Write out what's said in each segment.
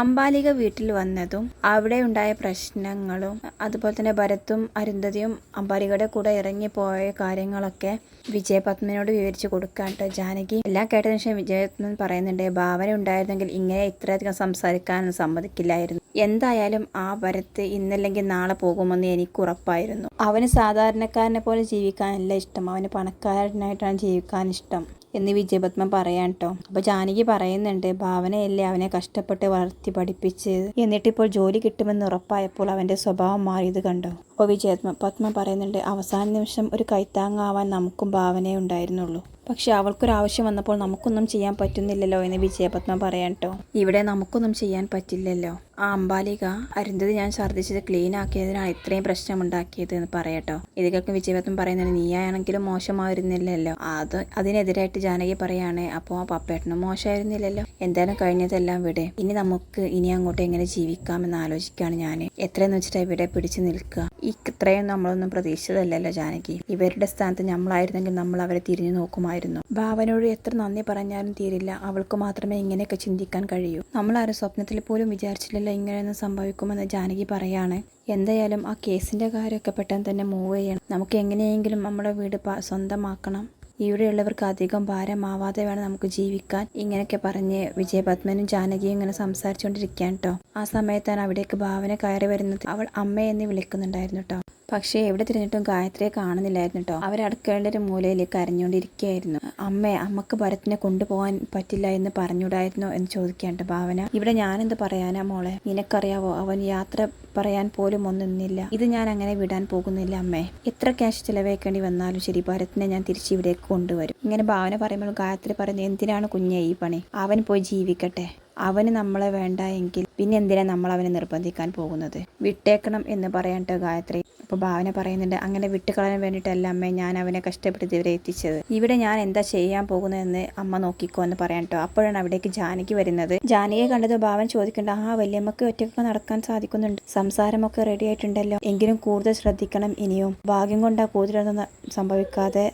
അംബാലിക വീട്ടിൽ വന്നതും അവിടെ ഉണ്ടായ പ്രശ്നങ്ങളും അതുപോലെ തന്നെ ഭരത്തും അരുന്ധതിയും അംബാലികയുടെ കൂടെ ഇറങ്ങിപ്പോയ കാര്യങ്ങളൊക്കെ വിജയപത്മനോട് വിവരിച്ചു കൊടുക്കാട്ടോ ജാനകി എല്ലാം കേട്ടതിനു ശേഷം വിജയപത്മൻ പറയുന്നുണ്ട് ഭാവന ഉണ്ടായിരുന്നെങ്കിൽ ഇങ്ങനെ ഇത്രയധികം സംസാരിക്കാനൊന്നും സമ്മതിക്കില്ലായിരുന്നു. എന്തായാലും ആ ഭരത്ത് ഇന്നല്ലെങ്കിൽ നാളെ പോകുമെന്ന് എനിക്ക് ഉറപ്പായിരുന്നു. അവന് സാധാരണക്കാരനെ പോലെ ജീവിക്കാനല്ല ഇഷ്ടം. അവന് പണക്കാരനായിട്ടാണ് ജീവിക്കാൻ ഇഷ്ടം. എന്ന് വിജയപത്മൻ പറയാൻ കേട്ടോ അപ്പൊ ജാനകി പറയുന്നുണ്ട് ഭാവനയല്ലേ അവനെ കഷ്ടപ്പെട്ട് വളർത്തി പഠിപ്പിച്ച്. എന്നിട്ടിപ്പോൾ ജോലി കിട്ടുമെന്ന് ഉറപ്പായപ്പോൾ അവന്റെ സ്വഭാവം മാറിയത് കണ്ടോ? അപ്പോൾ വിജയത്മ പത്മ പറയുന്നുണ്ട് അവസാന നിമിഷം ഒരു കൈത്താങ്ങാവാൻ നമുക്കും ഭാവനയെ ഉണ്ടായിരുന്നുള്ളൂ. പക്ഷെ അവൾക്കൊരാവശ്യം വന്നപ്പോൾ നമുക്കൊന്നും ചെയ്യാൻ പറ്റുന്നില്ലല്ലോ എന്ന് വിജയപത്മ പറയാൻ കേട്ടോ ഇവിടെ നമുക്കൊന്നും ചെയ്യാൻ പറ്റില്ലല്ലോ. ആ അമ്പാലിക അരുന്തത് ഞാൻ ഛർദ്ദിച്ചത് ക്ലീൻ ആക്കിയതിനാണ് ഇത്രയും പ്രശ്നം ഉണ്ടാക്കിയത് എന്ന് പറയട്ടോ. ഇത് കേൾക്കും വിജയപത്മൻ പറയുന്നത് നീയാണെങ്കിലും മോശമായിരുന്നില്ലല്ലോ. അത് അതിനെതിരായിട്ട് ജാനകി പറയാണ് അപ്പോൾ ആ പപ്പേട്ടനും മോശമായിരുന്നില്ലല്ലോ. എന്തായാലും കഴിഞ്ഞതെല്ലാം വിടെ. ഇനി നമുക്ക് ഇനി അങ്ങോട്ട് എങ്ങനെ ജീവിക്കാമെന്ന് ആലോചിക്കുകയാണ് ഞാൻ എത്രയെന്ന് വെച്ചിട്ട് ഇവിടെ പിടിച്ചു നിൽക്കുക? ഇത്രയും നമ്മളൊന്നും പ്രതീക്ഷിച്ചതല്ലല്ലോ ജാനകി. ഇവരുടെ സ്ഥാനത്ത് നമ്മളായിരുന്നെങ്കിൽ നമ്മൾ അവരെ തിരിഞ്ഞു നോക്കുമായിരുന്നു. ഭാവനോട് എത്ര നന്ദി പറഞ്ഞാലും തീരില്ല. അവൾക്ക് മാത്രമേ ഇങ്ങനെയൊക്കെ ചിന്തിക്കാൻ കഴിയൂ. നമ്മൾ ആരും സ്വപ്നത്തിൽ പോലും വിചാരിച്ചില്ലല്ലോ ഇങ്ങനെയൊന്നും സംഭവിക്കുമെന്ന് ജാനകി പറയാണ്. എന്തായാലും ആ കേസിന്റെ കാര്യമൊക്കെ പെട്ടെന്ന് തന്നെ മൂവ് ചെയ്യണം. നമുക്ക് എങ്ങനെയെങ്കിലും നമ്മുടെ വീട് സ്വന്തമാക്കണം. ഇവിടെയുള്ളവർക്ക് അധികം ഭാരമാവാതെ വേണം നമുക്ക് ജീവിക്കാൻ. ഇങ്ങനെയൊക്കെ പറഞ്ഞ് വിജയപത്മനും ജാനകിയും ഇങ്ങനെ സംസാരിച്ചുകൊണ്ടിരിക്കാൻ കേട്ടോ ആ സമയത്താണ് അവിടേക്ക് ഭാവന കയറി വരുന്നത്. അവൾ അമ്മയെന്ന് വിളിക്കുന്നുണ്ടായിരുന്നു കേട്ടോ പക്ഷേ എവിടെ തിരിഞ്ഞിട്ടും ഗായത്രിയെ കാണുന്നില്ലായിരുന്നു കേട്ടോ അവർ അടുക്കളയുടെ ഒരു മൂലയിൽ കരഞ്ഞുകൊണ്ടിരിക്കുകയായിരുന്നു അമ്മേ അമ്മയ്ക്ക് ഭരത്തിനെ കൊണ്ടുപോകാൻ പറ്റില്ല എന്ന് പറഞ്ഞുകൂടായിരുന്നോ എന്ന് ചോദിക്കാണ്ട് ഭാവന. ഇവിടെ ഞാനെന്ത് പറയാനാ മോളെ? നിനക്കറിയാവോ അവൻ യാത്ര പറയാൻ പോലും ഒന്നില്ല ഇത് ഞാൻ അങ്ങനെ വിടാൻ പോകുന്നില്ല അമ്മേ. എത്ര ക്യാഷ് ചിലവഴിക്കേണ്ടി വന്നാലും ശരി ഭരത്തിനെ ഞാൻ തിരിച്ച് ഇവിടേക്ക് കൊണ്ടുവരും. ഇങ്ങനെ ഭാവന പറയുമ്പോൾ ഗായത്രി പറയുന്നത് എന്തിനാണ് കുഞ്ഞെ ഈ പണി? അവൻ പോയി ജീവിക്കട്ടെ. അവന് നമ്മളെ വേണ്ട എങ്കിൽ പിന്നെ എന്തിനാ നമ്മൾ അവനെ നിർബന്ധിക്കാൻ പോകുന്നത്? വിട്ടേക്കണം എന്ന് പറയാൻ ഗായത്രി. അപ്പോൾ ഭാവന പറയുന്നുണ്ട് അങ്ങനെ വിട്ടുകളയാൻ വേണ്ടിയിട്ടല്ല അമ്മേ ഞാൻ അവനെ കഷ്ടപ്പെടുത്തി ഇവരെ എത്തിച്ചത്. ഇവിടെ ഞാൻ എന്താ ചെയ്യാൻ പോകുന്നതെന്ന് അമ്മ നോക്കിക്കോ എന്ന് പറയാൻ കേട്ടോ അപ്പോഴാണ് അവിടേക്ക് ജാനകി വരുന്നത്. ജാനകിയെ കണ്ടത് ഭാവൻ ചോദിക്കേണ്ട ആ വല്യമ്മക്ക് ഒറ്റയ്ക്ക് നടക്കാൻ സാധിക്കുന്നുണ്ട്. സംസാരമൊക്കെ റെഡി ആയിട്ടുണ്ടല്ലോ. എങ്കിലും കൂടുതൽ ശ്രദ്ധിക്കണം ഇനിയും. ഭാഗ്യം കൊണ്ടാ കൂടുതലൊന്നും സംഭവിക്കാതെ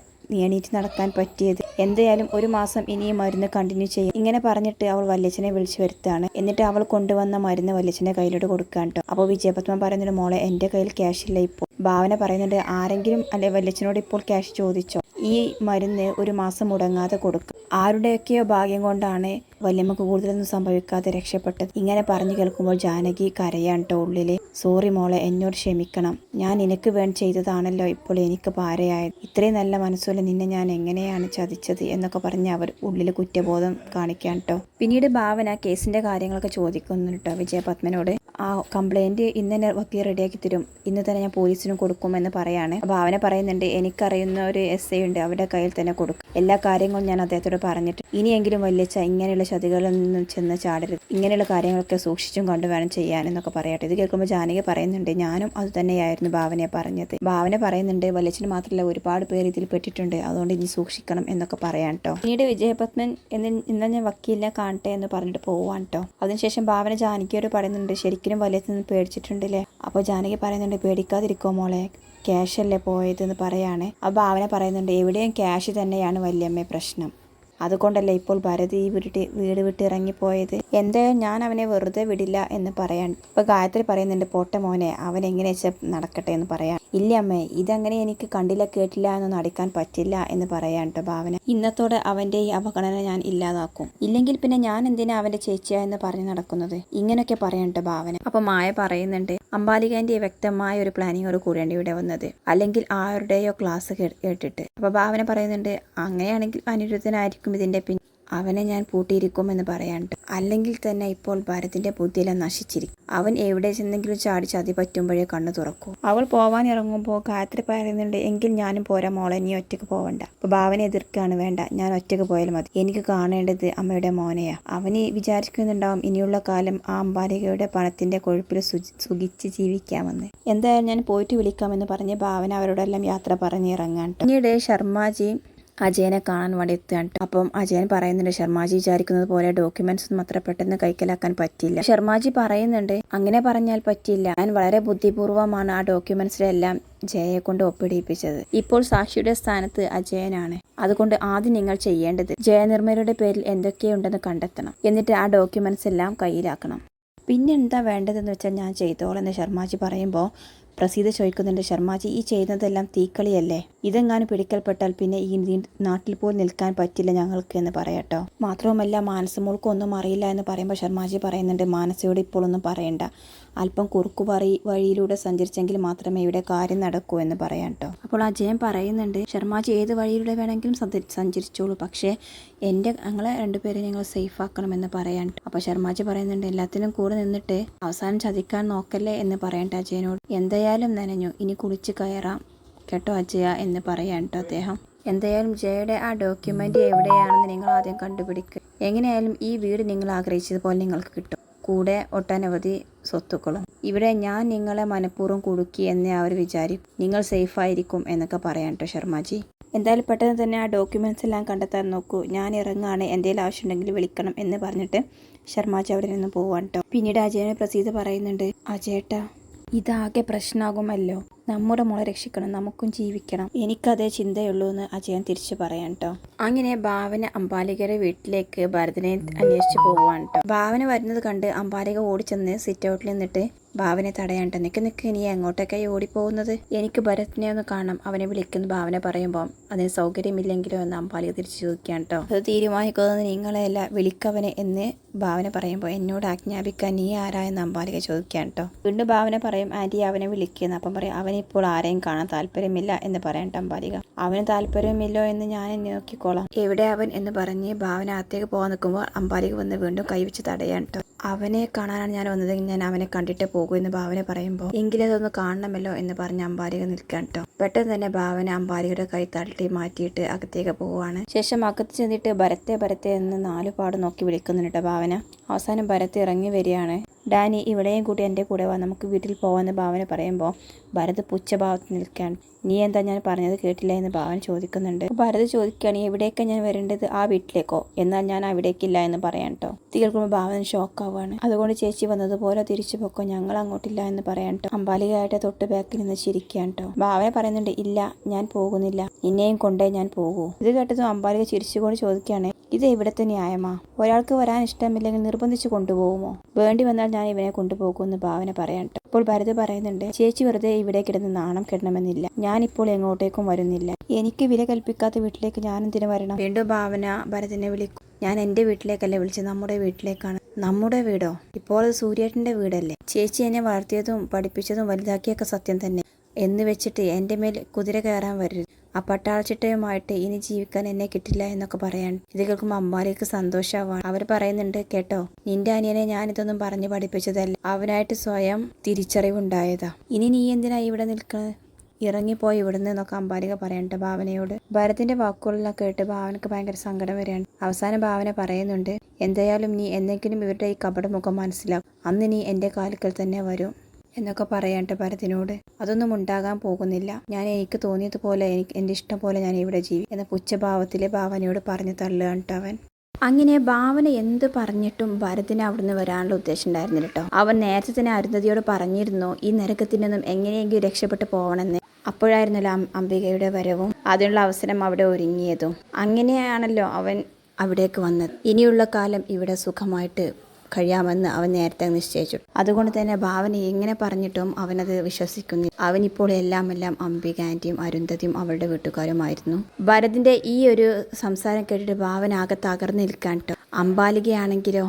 എണീറ്റ് നടക്കാൻ പറ്റിയത്. എന്തായാലും ഒരു മാസം ഇനി മരുന്ന് കണ്ടിന്യൂ ചെയ്യും. ഇങ്ങനെ പറഞ്ഞിട്ട് അവൾ വല്യച്ഛനെ വിളിച്ചു വരുത്താണ് എന്നിട്ട് അവൾ കൊണ്ടുവന്ന മരുന്ന് വല്യച്ഛന്റെ കയ്യിലോട്ട് കൊടുക്കാൻ കേട്ടോ അപ്പോൾ വിജയപത്മ പറയുന്നുണ്ട് മോളെ എന്റെ കയ്യിൽ ക്യാഷ് ഇല്ല ഇപ്പോൾ. ഭാവന പറയുന്നുണ്ട് ആരെങ്കിലും അല്ലെ വല്യച്ഛനോട് ഇപ്പോൾ ക്യാഷ് ചോദിച്ചോ? ഈ മരുന്ന് ഒരു മാസം മുടങ്ങാതെ കൊടുക്കുക ആരുടെയൊക്കെയോ ഭാഗ്യം കൊണ്ടാണ് വല്യമ്മക്ക് കൂടുതലൊന്നും സംഭവിക്കാതെ രക്ഷപ്പെട്ടത്. ഇങ്ങനെ പറഞ്ഞു കേൾക്കുമ്പോൾ ജാനകി കരയാണ് കേട്ടോ ഉള്ളിൽ. സോറി മോളെ എന്നോട് ക്ഷമിക്കണം. ഞാൻ നിനക്ക് വേണ്ടി ചെയ്തതാണല്ലോ ഇപ്പോൾ എനിക്ക് പാരയായത്. ഇത്രയും നല്ല മനസ്സുള്ള നിന്നെ ഞാൻ എങ്ങനെയാണ് ചതിച്ചത്? എന്നൊക്കെ പറഞ്ഞ് അവർ ഉള്ളിൽ കുറ്റബോധം കാണിക്കാൻ കേട്ടോ പിന്നീട് ഭാവന കേസിന്റെ കാര്യങ്ങളൊക്കെ ചോദിക്കുന്നു കേട്ടോ വിജയപത്മനോട്. ആ കംപ്ലൈന്റ് ഇന്ന് തന്നെ വക്കീൽ റെഡിയാക്കി തരും. ഇന്ന് തന്നെ ഞാൻ പോലീസിനും കൊടുക്കുമെന്ന് പറയാണ്. അവനെ പറയുന്നുണ്ട് എനിക്കറിയുന്ന ഒരു എസ് ഐ ഉണ്ട് അവരുടെ കയ്യിൽ തന്നെ കൊടുക്കും. എല്ലാ കാര്യങ്ങളും ഞാൻ അദ്ദേഹത്തോട് പറഞ്ഞിട്ട് ഇനിയെങ്കിലും വല്യച്ച ഇങ്ങനെയുള്ള ചതികളിൽ നിന്നും ചെന്ന് ചാടരുത്. ഇങ്ങനെയുള്ള കാര്യങ്ങളൊക്കെ സൂക്ഷിച്ചും കൊണ്ടുവേണം ചെയ്യാൻ എന്നൊക്കെ പറയട്ടെ. ഇത് കേൾക്കുമ്പോൾ ജാനകി പറയുന്നുണ്ട് ഞാനും അത് തന്നെയായിരുന്നു ഭാവനയെ പറഞ്ഞത്. ഭാവന പറയുന്നുണ്ട് വല്യച്ഛന് മാത്രമല്ല ഒരുപാട് പേര് ഇതിൽ പെട്ടിട്ടുണ്ട്. അതുകൊണ്ട് ഇനി സൂക്ഷിക്കണം എന്നൊക്കെ പറയാൻ കേട്ടോ പിന്നീട് വിജയപത്മൻ എന്ന് ഇന്ന് ഞാൻ വക്കീലിനെ കാണട്ടെ എന്ന് പറഞ്ഞിട്ട് പോവാൻ കേട്ടോ അതിനുശേഷം ഭാവന ജാനകിയോട് പറയുന്നുണ്ട് ശരിക്കും വല്യത്തിൽ പേടിച്ചിട്ടുണ്ടല്ലേ? അപ്പോൾ ജാനകി പറയുന്നുണ്ട് പേടിക്കാതിരിക്കോ മോളെ ക്യാഷ് അല്ലേ പോയതെന്ന് പറയാണ്. അപ്പോൾ ഭാവന പറയുന്നുണ്ട് എവിടെയും ക്യാഷ് തന്നെയാണ് വല്യമ്മ പ്രശ്നം. അതുകൊണ്ടല്ലേ ഇപ്പോൾ ഭരത് ഈ വീട്ട് വീട് വിട്ട് ഇറങ്ങിപ്പോയത്? എന്തായാലും ഞാൻ അവനെ വെറുതെ വിടില്ല എന്ന് പറയാൻ ഇപ്പൊ ഗായത്രി പറയുന്നുണ്ട് പോട്ടെ മോനെ അവൻ എങ്ങനെയാ നടക്കട്ടെ എന്ന് പറയാൻ. ഇല്ല അമ്മേ ഇതങ്ങനെ എനിക്ക് കണ്ടില്ല കേട്ടില്ല എന്നൊന്നും അടിക്കാൻ പറ്റില്ല എന്ന് പറയാൻ ട്ടോ ഭാവന. ഇന്നത്തോടെ അവന്റെ ഈ അവഗണന ഞാൻ ഇല്ലാതാക്കും. ഇല്ലെങ്കിൽ പിന്നെ ഞാൻ എന്തിനാ അവന്റെ ചേച്ചിയാ എന്ന് പറഞ്ഞു നടക്കുന്നത്? ഇങ്ങനെയൊക്കെ പറയാൻ ട്ടോ ഭാവന. അപ്പൊ മായ പറയുന്നുണ്ട് അമ്പാലികേന്റെ വ്യക്തമായ ഒരു പ്ലാനിങ്ങോട് കൂടിയാണ് ഇവിടെ വന്നത്. അല്ലെങ്കിൽ ആരുടെയോ ക്ലാസ് കേട്ടിട്ട്. അപ്പൊ ഭാവന പറയുന്നുണ്ട് അങ്ങനെയാണെങ്കിൽ അനിരുദ്ധനായിരിക്കും ഇതിന്റെ പിൻ അവനെ ഞാൻ പൂട്ടിയിരിക്കുമെന്ന് പറയാണ്ട് അല്ലെങ്കിൽ തന്നെ ഇപ്പോൾ ഭരതിന്റെ ബുദ്ധിയെല്ലാം നശിച്ചിരിക്കും. അവൻ എവിടെ ചെന്നെങ്കിലും ചാടി ചതി പറ്റുമ്പോഴേ കണ്ണു തുറക്കൂ. അവൾ പോവാൻ ഇറങ്ങുമ്പോൾ ഗായത്രി പറയുന്നുണ്ട് എങ്കിൽ ഞാനും പോരാ മോളെ നീ ഒറ്റയ്ക്ക് പോവണ്ട. അപ്പൊ ഭാവന എതിർക്കാണ് വേണ്ട. ഞാൻ ഒറ്റയ്ക്ക് പോയാൽ മതി. എനിക്ക് കാണേണ്ടത് അമ്മയുടെ മോനെയാ. അവന് വിചാരിക്കുന്നുണ്ടാവും ഇനിയുള്ള കാലം ആ അമ്പാലികയുടെ പണത്തിന്റെ കൊഴുപ്പിൽ സുഖിച്ച് ജീവിക്കാമെന്ന്. എന്തായാലും ഞാൻ പോയിട്ട് വിളിക്കാമെന്ന് പറഞ്ഞ് ഭാവന അവരോടെല്ലാം യാത്ര പറഞ്ഞ് ഇറങ്ങാൻ പിന്നീട് ശർമാജി അജയനെ കാണാൻ വേണ്ടി എത്തുകയാണ് അപ്പം അജയൻ പറയുന്നുണ്ട് ശർമാജി വിചാരിക്കുന്നത് പോലെ ഡോക്യുമെന്റ്സ് ഒന്നും അത്ര പെട്ടെന്ന് കൈക്കലാക്കാൻ പറ്റില്ല ശർമാജി പറയുന്നുണ്ട് അങ്ങനെ പറഞ്ഞാൽ പറ്റില്ല ഞാൻ വളരെ ബുദ്ധിപൂർവമാണ് ആ ഡോക്യുമെന്റ്സിലെല്ലാം ജയയെ കൊണ്ട് ഒപ്പിടിയിപ്പിച്ചത് ഇപ്പോൾ സാക്ഷിയുടെ സ്ഥാനത്ത് അജയനാണ്. അതുകൊണ്ട് ആദ്യം നിങ്ങൾ ചെയ്യേണ്ടത് ജയനിർമ്മലയുടെ പേരിൽ എന്തൊക്കെയുണ്ടെന്ന് കണ്ടെത്തണം. എന്നിട്ട് ആ ഡോക്യുമെന്റ്സ് എല്ലാം കയ്യിലാക്കണം. പിന്നെന്താ വേണ്ടതെന്ന് വെച്ചാൽ ഞാൻ ചെയ്തോളെന്ന് ശർമാജി പറയുമ്പോൾ പ്രസീത ചോദിക്കുന്നുണ്ട് ശർമാജി ഈ ചെയ്യുന്നതെല്ലാം തീക്കളിയല്ലേ? ഇതെങ്ങാനും പിടിക്കൽപ്പെട്ടാൽ പിന്നെ ഈ നാട്ടിൽ പോലും നിൽക്കാൻ പറ്റില്ല ഞങ്ങൾക്ക് എന്ന് പറയട്ടോ. മാത്രവുമല്ല മാനസമോൾക്കൊന്നും അറിയില്ല എന്ന് പറയുമ്പോൾ ശർമാജി പറയുന്നുണ്ട് മാനസയോട് ഇപ്പോൾ ഒന്നും പറയണ്ട. അല്പം കുറുക്കു പറ വഴിയിലൂടെ സഞ്ചരിച്ചെങ്കിൽ മാത്രമേ ഇവിടെ കാര്യം നടക്കൂ എന്ന് പറയാം കേട്ടോ അപ്പോൾ അജയൻ പറയുന്നുണ്ട് ശർമാജി ഏത് വഴിയിലൂടെ വേണമെങ്കിലും സഞ്ച- സഞ്ചരിച്ചോളൂ. പക്ഷേ എന്റെ ഞങ്ങളെ രണ്ടുപേരെ ഞങ്ങൾ സേഫ് ആക്കണമെന്ന് പറയാൻ. അപ്പോൾ ശർമാജി പറയുന്നുണ്ട് എല്ലാത്തിനും കൂടെ നിന്നിട്ട് അവസാനം ചതിക്കാൻ നോക്കല്ലേ എന്ന് പറയട്ടെ അജയനോട്. എന്തായാലും നനഞ്ഞു ഇനി കുളിച്ച് കയറാം. കേട്ടോ അജയ എന്ന് പറയാൻ കേട്ടോ അദ്ദേഹം. എന്തായാലും ജയയുടെ ആ ഡോക്യുമെന്റ് എവിടെയാണെന്ന് നിങ്ങൾ ആദ്യം കണ്ടുപിടിക്കുക എങ്ങനെയായാലും ഈ വീട് നിങ്ങൾ ആഗ്രഹിച്ചതുപോലെ നിങ്ങൾക്ക് കിട്ടും. കൂടെ ഒട്ടനവധി സ്വത്തുക്കളും. ഇവിടെ ഞാൻ നിങ്ങളെ മനഃപൂർവം കുടുക്കി എന്നേ അവർ വിചാരിക്കും നിങ്ങൾ സേഫ് ആയിരിക്കും എന്നൊക്കെ പറയാം കേട്ടോ ശർമ്മജി എന്തായാലും പെട്ടെന്ന് തന്നെ ആ ഡോക്യുമെന്റ്സ് എല്ലാം കണ്ടെത്താൻ നോക്കൂ. ഞാൻ ഇറങ്ങാണ് എന്തെങ്കിലും ആവശ്യമുണ്ടെങ്കിൽ വിളിക്കണം എന്ന് പറഞ്ഞിട്ട് ശർമാജി അവിടെ നിന്ന് പോവാൻ കേട്ടോ പിന്നീട് അജയനെ പ്രസീത പറയുന്നുണ്ട് അജയേട്ടാ ഇതാകെ പ്രശ്നമാകുമല്ലോ നമ്മുടെ മോളെ രക്ഷിക്കണം നമുക്കും ജീവിക്കണം. എനിക്കതേ ചിന്തയുള്ളൂ എന്ന് അജയൻ തിരിച്ചു പറയാൻ കേട്ടോ അങ്ങനെ ഭാവന അമ്പാലികയുടെ വീട്ടിലേക്ക് ഭരതനെ അന്വേഷിച്ച് പോവാൻ കേട്ടോ ഭാവന വരുന്നത് കണ്ട് അമ്പാലിക ഓടിച്ചെന്ന് സിറ്റ് ഔട്ടിൽ നിന്നിട്ട് ഭാവനെ തടയാണ്ട് നിൽക്ക് നിക്ക് നിക്ക് നീ എങ്ങോട്ടൊക്കെയായി ഓടിപ്പോകുന്നത്? എനിക്ക് ഭരത്തിനെ ഒന്ന് കാണാം അവനെ വിളിക്കുന്ന. ഭാവന പറയുമ്പോൾ അതിന് സൗകര്യമില്ലെങ്കിലോ എന്ന് അമ്പാലിക തിരിച്ചു ചോദിക്കാൻ കേട്ടോ അത് തീരുമാനിക്കുന്നത് നിങ്ങളെയല്ല വിളിക്കവനെ എന്ന് ഭാവന പറയുമ്പോൾ എന്നോട് ആജ്ഞാപിക്കാൻ നീ ആരാ എന്ന് അമ്പാലിക ചോദിക്കാൻ കേട്ടോ വീണ്ടും ഭാവന പറയും ആന്റി അവനെ വിളിക്കുന്നു. അപ്പം പറയും അവനിപ്പോൾ ആരെയും കാണാൻ താല്പര്യമില്ല എന്ന് പറയണ്ട അമ്പാലിക അവന് താല്പര്യമില്ലോ എന്ന് ഞാൻ നോക്കിക്കോളാം. എവിടെ അവൻ? എന്ന് പറഞ്ഞ് ഭാവന അകത്തേക്ക് പോകാൻ നിൽക്കുമ്പോൾ അമ്പാലിക വന്ന് വീണ്ടും കൈവച്ച് തടയാൻ കേട്ടോ അവനെ കാണാനാണ് ഞാൻ വന്നതെങ്കിൽ ഞാൻ അവനെ കണ്ടിട്ട് പോകൂ എന്ന് ഭാവന പറയുമ്പോൾ എങ്കിലും അതൊന്ന് കാണണമല്ലോ എന്ന് പറഞ്ഞ് അമ്പാലിക നിൽക്കാൻ കേട്ടോ പെട്ടെന്ന് തന്നെ ഭാവന അമ്പാലികയുടെ കൈ തട്ടി മാറ്റിയിട്ട് അകത്തേക്ക് പോവുകയാണ്. ശേഷം അകത്ത് ചെന്നിട്ട് ഭരത്തെ ഭരത്തെ എന്ന് നാലുപാട് നോക്കി വിളിക്കുന്നുണ്ട് ഭാവന. അവസാനം ഭരത് ഇറങ്ങി വരികയാണ്. ഡാനി ഇവിടെയും കൂടി എന്റെ കൂടെ വാ. നമുക്ക് വീട്ടിൽ പോകാമെന്ന് ഭാവന പറയുമ്പോൾ ഭരത് പുച്ഛഭാവത്ത് നിൽക്കാൻ നീ എന്താ ഞാൻ പറഞ്ഞത് കേട്ടില്ല? എന്ന് ഭാവന ചോദിക്കുന്നുണ്ട്. ഭരത് ചോദിക്കുകയാണ് എവിടേക്കാണ് ഞാൻ വരേണ്ടത്? ആ വീട്ടിലേക്കോ? എന്നാൽ ഞാൻ അവിടേക്കില്ല എന്ന് പറയാൻ കേട്ടോ ഇത് കേൾക്കുമ്പോൾ ഭാവന ഷോക്കാവുകയാണ്. അതുകൊണ്ട് ചേച്ചി വന്നതുപോലെ തിരിച്ചു പോക്കോ? ഞങ്ങൾ അങ്ങോട്ടില്ല എന്ന് പറയാൻ കേട്ടോ അമ്പാലികയായിട്ട് തൊട്ട് ബാക്കിൽ നിന്ന് ചിരിക്കാൻ കേട്ടോ ഭാവന പറയുന്നുണ്ട് ഇല്ല ഞാൻ പോകുന്നില്ല. നിന്നെയും കൊണ്ടേ ഞാൻ പോകൂ. ഇത് കേട്ടതും അമ്പാലിക ചിരിച്ചുകൊണ്ട് ചോദിക്കുകയാണ് ഇത് ഇവിടുത്തെ ന്യായമാ ഒരാൾക്ക് വരാൻ ഇഷ്ടമില്ലെങ്കിൽ നിർബന്ധിച്ച് കൊണ്ടുപോകുമോ വേണ്ടി വന്നാൽ ഞാൻ ഇവനെ കൊണ്ടുപോകുമെന്ന് ഭാവന പറയട്ടെ. ട്ടോ. അപ്പോൾ ഭരത് പറയുന്നുണ്ട് ചേച്ചി വെറുതെ ഇവിടെ കിടന്ന് നാണം കിടണമെന്നില്ല. ഇപ്പോൾ എങ്ങോട്ടേക്കും വരുന്നില്ല. എനിക്ക് വില കൽപ്പിക്കാത്ത വീട്ടിലേക്ക് ഞാൻ എന്തിനു വരണം? വീണ്ടും ഭാവന ഭരതിനെ വിളിക്കും ഞാൻ എന്റെ വീട്ടിലേക്കല്ല വിളിച്ചത്? നമ്മുടെ വീട്ടിലേക്കാണ്. നമ്മുടെ വീടോ? ഇപ്പോൾ അത് സൂര്യേട്ടന്റെ വീടല്ലേ? ചേച്ചി എന്നെ വളർത്തിയതും പഠിപ്പിച്ചതും വലുതാക്കിയൊക്കെ സത്യം തന്നെ. എന്ന് വെച്ചിട്ട് എന്റെ മേൽ കുതിര കയറാൻ വരരുത്. ആ പട്ടാളച്ചിട്ടയുമായിട്ട് ഇനി ജീവിക്കാൻ എന്നെ കിട്ടില്ല എന്നൊക്കെ പറയാൻ ഇത് കേൾക്കുമ്പോൾ അമ്മാലേക്ക് സന്തോഷമാവാണ് അവർ പറയുന്നുണ്ട് കേട്ടോ നിന്റെ അനിയനെ ഞാനിതൊന്നും പറഞ്ഞു പഠിപ്പിച്ചതല്ല. അവനായിട്ട് സ്വയം തിരിച്ചറിവുണ്ടായതാ. ഇനി നീ എന്തിനാ ഇവിടെ നിൽക്കുന്നത് ഇറങ്ങിപ്പോയി ഇവിടുന്ന് എന്നൊക്കെ അമ്പാലിക പറയണ്ട ഭാവനയോട്. ഭരത്തിന്റെ വാക്കുകളെല്ലാം കേട്ട് ഭാവനക്ക് ഭയങ്കര സങ്കടം വരികയാണ്. അവസാനം ഭാവന പറയുന്നുണ്ട് എന്തായാലും നീ എന്തെങ്കിലും ഇവരുടെ ഈ കപട മുഖം മനസ്സിലാക്കും. അന്ന് നീ എന്റെ കാലുക്കൽ തന്നെ വരും. എന്നൊക്കെ പറയാണ്ട് ഭരതിനോട്? അതൊന്നും ഉണ്ടാകാൻ പോകുന്നില്ല. ഞാൻ എനിക്ക് തോന്നിയതുപോലെ എനിക്ക് എന്റെ ഇഷ്ടം പോലെ ഞാൻ ഇവിടെ ജീവി എന്ന പുച്ഛഭാവത്തിലെ ഭാവനയോട് പറഞ്ഞു തള്ളുകയാണ് കേട്ടോ അവൻ. അങ്ങനെ ഭാവന എന്ത് പറഞ്ഞിട്ടും ഭരതിന് അവിടുന്ന് വരാനുള്ള ഉദ്ദേശം ഉണ്ടായിരുന്നില്ല കേട്ടോ. അവൻ നേരത്തെ തന്നെ അരുന്ധതിയോട് പറഞ്ഞിരുന്നു ഈ നരകത്തിൽ നിന്നും എങ്ങനെയെങ്കിലും രക്ഷപ്പെട്ടു പോകണമെന്ന്. അപ്പോഴായിരുന്നല്ലോ അംബികയുടെ വരവും അതിനുള്ള അവസരം അവിടെ ഒരുങ്ങിയതും. അങ്ങനെയാണല്ലോ അവൻ അവിടേക്ക് വന്നത്. ഇനിയുള്ള കാലം ഇവിടെ സുഖമായിട്ട് കഴിയാമെന്ന് അവൻ നേരത്തെ നിശ്ചയിച്ചു. അതുകൊണ്ട് തന്നെ ഭാവന എങ്ങനെ പറഞ്ഞിട്ടും അവനത് വിശ്വസിക്കുന്നു അവനിപ്പോൾ എല്ലാം എല്ലാം അംബിക ആന്റിയും അരുന്ധതിയും അവളുടെ വീട്ടുകാരുമായിരുന്നു. ഭരതിന്റെ ഈ ഒരു സംസാരം കേട്ടിട്ട് ഭാവന ആകെ തകർന്നു നിൽക്കാൻ കേട്ടോ അമ്പാലികയാണെങ്കിലോ?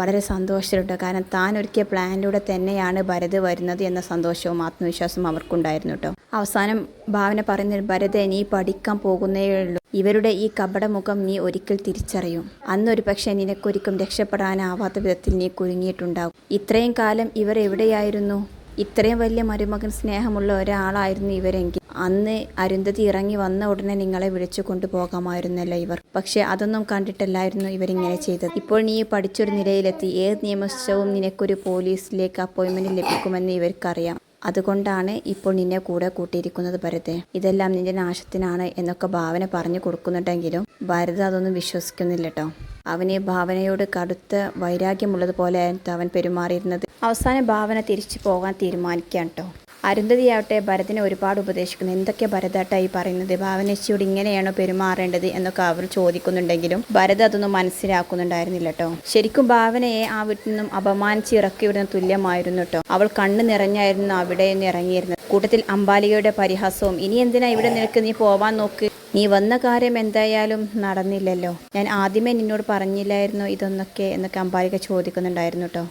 വളരെ സന്തോഷത്തിലുണ്ട് കാരണം താൻ ഒരുക്കിയ പ്ലാനിലൂടെ തന്നെയാണ് ഭരത് വരുന്നത് എന്ന സന്തോഷവും ആത്മവിശ്വാസവും അവർക്കുണ്ടായിരുന്നു കേട്ടോ അവസാനം ഭാവന പറയുന്നത് ഭരത് നീ പഠിക്കാൻ പോകുന്നേ ഉള്ളൂ. ഇവരുടെ ഈ കപടമുഖം നീ ഒരിക്കൽ തിരിച്ചറിയും. അന്നൊരു പക്ഷേ നിനക്കൊരിക്കും രക്ഷപ്പെടാനാവാത്ത വിധത്തിൽ നീ കുരുങ്ങിയിട്ടുണ്ടാകും ഇത്രയും കാലം ഇവർ എവിടെയായിരുന്നു? ഇത്രയും വലിയ മരുമകൻ സ്നേഹമുള്ള ഒരാളായിരുന്നു ഇവരെങ്കിൽ അന്ന് അരുന്ധതി ഇറങ്ങി വന്ന ഉടനെ നിങ്ങളെ വിളിച്ചു കൊണ്ടുപോകാമായിരുന്നല്ലോ ഇവർ. പക്ഷെ അതൊന്നും കണ്ടിട്ടല്ലായിരുന്നു ഇവരിങ്ങനെ ചെയ്തത്. ഇപ്പോൾ നീ പഠിച്ചൊരു നിലയിലെത്തി. ഏത് നിയമസ്ഥവും നിനക്കൊരു പോലീസിലേക്ക് അപ്പോയിൻമെന്റ് ലഭിക്കുമെന്ന് ഇവർക്കറിയാം. അതുകൊണ്ടാണ് ഇപ്പോൾ നിന്നെ കൂടെ കൂട്ടിയിരിക്കുന്നത് ഭരതേ. ഇതെല്ലാം നിന്റെ നാശത്തിനാണ് എന്നൊക്കെ ഭാവന പറഞ്ഞു കൊടുക്കുന്നുണ്ടെങ്കിലും ഭരത് അതൊന്നും വിശ്വസിക്കുന്നില്ല കേട്ടോ അവന് ഭാവനയോട് കടുത്ത വൈരാഗ്യമുള്ളതുപോലെ അവൻ പെരുമാറിയിരുന്നത്. അവസാന ഭാവന തിരിച്ചു പോകാൻ തീരുമാനിക്കാം കേട്ടോ അരുന്ധതിയാവട്ടെ ഭരതിനെ ഒരുപാട് ഉപദേശിക്കുന്നു. എന്തൊക്കെ ഭരതാട്ടായി പറയുന്നത്? ഭാവനേശിയോട് ഇങ്ങനെയാണോ പെരുമാറേണ്ടത് എന്നൊക്കെ അവർ ചോദിക്കുന്നുണ്ടെങ്കിലും ഭരത് അതൊന്നും മനസ്സിലാക്കുന്നുണ്ടായിരുന്നില്ല കേട്ടോ ശരിക്കും ഭാവനയെ ആ വീട്ടിൽ നിന്നും അപമാനിച്ച് ഇറക്കി വിടുന്ന തുല്യമായിരുന്നു കേട്ടോ അവൾ കണ്ണ് നിറഞ്ഞായിരുന്നു അവിടെ നിന്ന് ഇറങ്ങിയിരുന്നത്. കൂട്ടത്തിൽ അമ്പാലികയുടെ പരിഹാസവും ഇനി എന്തിനാ ഇവിടെ നിനക്ക് നീ പോവാൻ നോക്ക്? നീ വന്ന കാര്യം എന്തായാലും നടന്നില്ലല്ലോ. ഞാൻ ആദ്യമേ നിന്നോട് പറഞ്ഞില്ലായിരുന്നു ഇതൊന്നൊക്കെ എന്നൊക്കെ അമ്പാലിക ചോദിക്കുന്നുണ്ടായിരുന്നു കേട്ടോ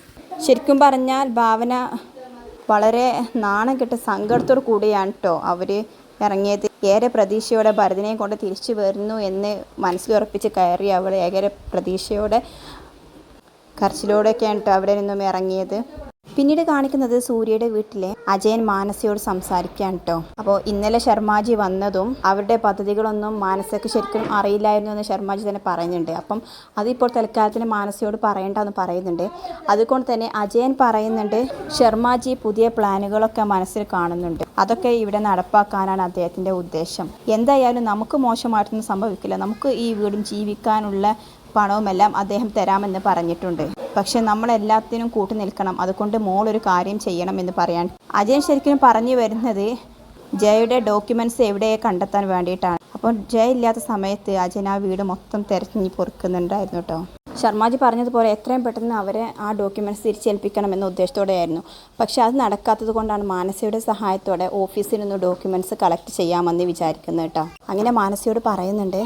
ശരിക്കും പറഞ്ഞാൽ ഭാവന വളരെ നാണം കെട്ട സങ്കടത്തോടു കൂടിയാണ് കേട്ടോ അവർ ഇറങ്ങിയത്. ഏറെ പ്രതീക്ഷയോടെ ഭരതനെ കൊണ്ട് തിരിച്ചു വരുന്നു എന്ന് മനസ്സിൽ ഉറപ്പിച്ച് കയറി അവൾ ഏകര പ്രതീക്ഷയോടെ കരച്ചിലോടെയൊക്കെയാണ് കേട്ടോ അവിടെ നിന്നും ഇറങ്ങിയത്. പിന്നീട് കാണിക്കുന്നത് സൂര്യയുടെ വീട്ടിലെ അജയൻ മാനസയോട് സംസാരിക്കുകയാണ് കേട്ടോ. അപ്പോൾ ഇന്നലെ ശർമാജി വന്നതും അവരുടെ പദ്ധതികളൊന്നും മാനസയ്ക്ക് ശരിക്കും അറിയില്ലായിരുന്നു എന്ന് ശർമാജി തന്നെ പറയുന്നുണ്ട്. അപ്പം അതിപ്പോൾ തൽക്കാലത്തിന് മാനസയോട് പറയണ്ടെന്ന് പറയുന്നുണ്ട്. അതുകൊണ്ട് തന്നെ അജയൻ പറയുന്നുണ്ട് ശർമാജി പുതിയ പ്ലാനുകളൊക്കെ മനസ്സിൽ കാണുന്നുണ്ട്. അതൊക്കെ ഇവിടെ നടപ്പാക്കാനാണ് അദ്ദേഹത്തിന്റെ ഉദ്ദേശം. എന്തായാലും നമുക്ക് മോശമായിട്ടൊന്നും സംഭവിക്കില്ല. നമുക്ക് ഈ വീടും ജീവിക്കാനുള്ള പണവുമെല്ലാം അദ്ദേഹം തരാമെന്ന് പറഞ്ഞിട്ടുണ്ട്. പക്ഷെ നമ്മളെല്ലാത്തിനും കൂട്ടു നിൽക്കണം. അതുകൊണ്ട് മോൾ ഒരു കാര്യം ചെയ്യണം എന്ന് പറയാൻ. അജയൻ ശരിക്കും പറഞ്ഞു വരുന്നത് ജയയുടെ ഡോക്യുമെന്റ്സ് എവിടെ കണ്ടെത്താൻ വേണ്ടിയിട്ടാണ്. അപ്പോൾ ജയ ഇല്ലാത്ത സമയത്ത് അജയൻ ആ വീട് മൊത്തം തിരഞ്ഞു പൊറുക്കുന്നുണ്ടായിരുന്നു കേട്ടോ. ശർമാജി പറഞ്ഞതുപോലെ എത്രയും പെട്ടെന്ന് അവരെ ആ ഡോക്യുമെന്റ്സ് തിരിച്ചേൽപ്പിക്കണം എന്ന ഉദ്ദേശത്തോടെയായിരുന്നു. പക്ഷേ അത് നടക്കാത്തത് കൊണ്ടാണ് മാനസയുടെ സഹായത്തോടെ ഓഫീസിൽ നിന്ന് ഡോക്യുമെന്റ്സ് കളക്ട് ചെയ്യാമെന്ന് വിചാരിക്കുന്നത് കേട്ടോ. അങ്ങനെ മാനസയോട് പറയുന്നുണ്ട്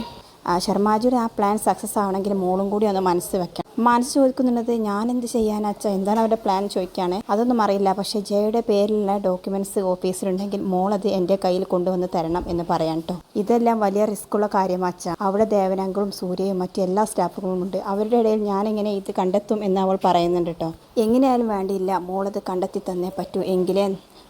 ശർമാജിയുടെ ആ പ്ലാൻ സക്സസ് ആവണമെങ്കിൽ മോളും കൂടി ഒന്ന് മനസ്സ് വെക്കണം. മനസ്സ് ചോദിക്കുന്നുണ്ട് ഞാൻ എന്ത് ചെയ്യാനാ അച്ഛാ? എന്താണ് അവരുടെ പ്ലാൻ ചോദിക്കുകയാണ് അതൊന്നും അറിയില്ല. പക്ഷേ ജയയുടെ പേരിലുള്ള ഡോക്യുമെന്റ്സ് ഓഫീസിലുണ്ടെങ്കിൽ മോൾ അത് എന്റെ കയ്യിൽ കൊണ്ടുവന്ന് തരണം എന്ന് പറയാൻ കേട്ടോ ഇതെല്ലാം വലിയ റിസ്ക്കുള്ള കാര്യമാച്ച അവിടെ ദേവനാങ്കളും സൂര്യയും മറ്റു എല്ലാ സ്റ്റാഫുകളും ഉണ്ട്. അവരുടെ ഇടയിൽ ഞാനെങ്ങനെ ഇത് കണ്ടെത്തും എന്ന് അവൾ പറയുന്നുണ്ട് കേട്ടോ എങ്ങനെയായാലും വേണ്ടിയില്ല. മോളത് കണ്ടെത്തി തന്നേ പറ്റൂ. എങ്കിലേ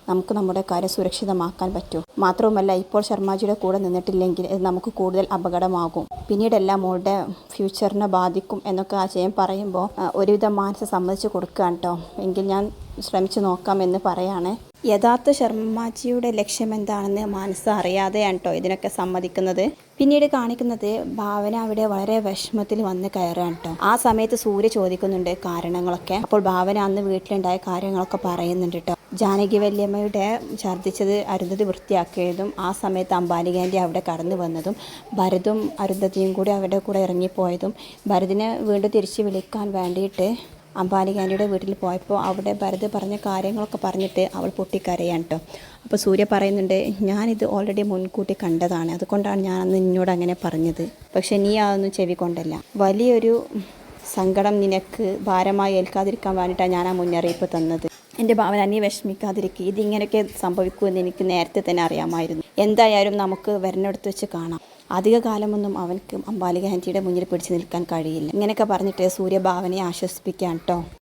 നമുക്ക് നമ്മുടെ കാര്യം സുരക്ഷിതമാക്കാൻ പറ്റൂ. മാത്രവുമല്ല ഇപ്പോൾ ശർമാജിയുടെ കൂടെ നിന്നിട്ടില്ലെങ്കിൽ ഇത് നമുക്ക് കൂടുതൽ അപകടമാകും. പിന്നീടെല്ലാം മോളുടെ ഫ്യൂച്ചറിനെ ബാധിക്കും എന്നൊക്കെ അജയൻ പറയുമ്പോൾ ഒരുവിധം മാനസ സമ്മതിച്ച് കൊടുക്കുകയാണ് കേട്ടോ എങ്കിൽ ഞാൻ ശ്രമിച്ചു നോക്കാം എന്ന് പറയാണ്. യഥാർത്ഥ ശർമാജിയുടെ ലക്ഷ്യം എന്താണെന്ന് മനസ്സ് അറിയാതെയാണ് കേട്ടോ ഇതിനൊക്കെ സമ്മതിക്കുന്നത്. പിന്നീട് കാണിക്കുന്നത് ഭാവന അവിടെ വളരെ വിഷമത്തിൽ വന്ന് കയറുകയാണ് കേട്ടോ ആ സമയത്ത് സൂര്യ ചോദിക്കുന്നുണ്ട് കാരണങ്ങളൊക്കെ. അപ്പോൾ ഭാവന അന്ന് വീട്ടിലുണ്ടായ കാര്യങ്ങളൊക്കെ പറയുന്നുണ്ട് കേട്ടോ ജാനകി വല്യമ്മയുടെ ഛർദ്ദിച്ചത് അരുന്ധതി വൃത്തിയാക്കിയതും ആ സമയത്ത് അംബാലികേന്റെ അവിടെ കടന്നു വന്നതും ഭരതും അരുന്ധതിയും കൂടി അവരുടെ കൂടെ ഇറങ്ങിപ്പോയതും ഭരതിനെ വീണ്ടും തിരിച്ച് വിളിക്കാൻ വേണ്ടിയിട്ട് അംബാലികാന്റെ വീട്ടിൽ പോയപ്പോൾ അവിടെ ഭരത് പറഞ്ഞ കാര്യങ്ങളൊക്കെ പറഞ്ഞിട്ട് അവൾ പൊട്ടിക്കരയാണ് കേട്ടോ അപ്പോൾ സൂര്യ പറയുന്നുണ്ട് ഞാനിത് ഓൾറെഡി മുൻകൂട്ടി കണ്ടതാണ്. അതുകൊണ്ടാണ് ഞാൻ അന്ന് നിന്നോട് അങ്ങനെ പറഞ്ഞത്. പക്ഷേ നീ അതൊന്നും ചെവി കൊണ്ടല്ല. വലിയൊരു സങ്കടം നിനക്ക് ഭാരമായി ഏൽക്കാതിരിക്കാൻ വേണ്ടിയിട്ടാണ് ഞാൻ ആ മുന്നറിയിപ്പ് തന്നത്. എന്റെ ഭാവന അന്യ വിഷമിക്കാതിരിക്കുക ഇതിങ്ങനെയൊക്കെ സംഭവിക്കുമെന്ന് എനിക്ക് നേരത്തെ തന്നെ അറിയാമായിരുന്നു. എന്തായാലും നമുക്ക് വരനടുത്ത് വെച്ച് കാണാം. അധിക കാലമൊന്നും അവനക്ക് അമ്പാലിക ആന്റിയുടെ മുന്നിൽ പിടിച്ചു നിൽക്കാൻ കഴിയില്ല. ഇങ്ങനെയൊക്കെ പറഞ്ഞിട്ട് സൂര്യഭാവനയെ ആശ്വസിപ്പിക്കാൻ കേട്ടോ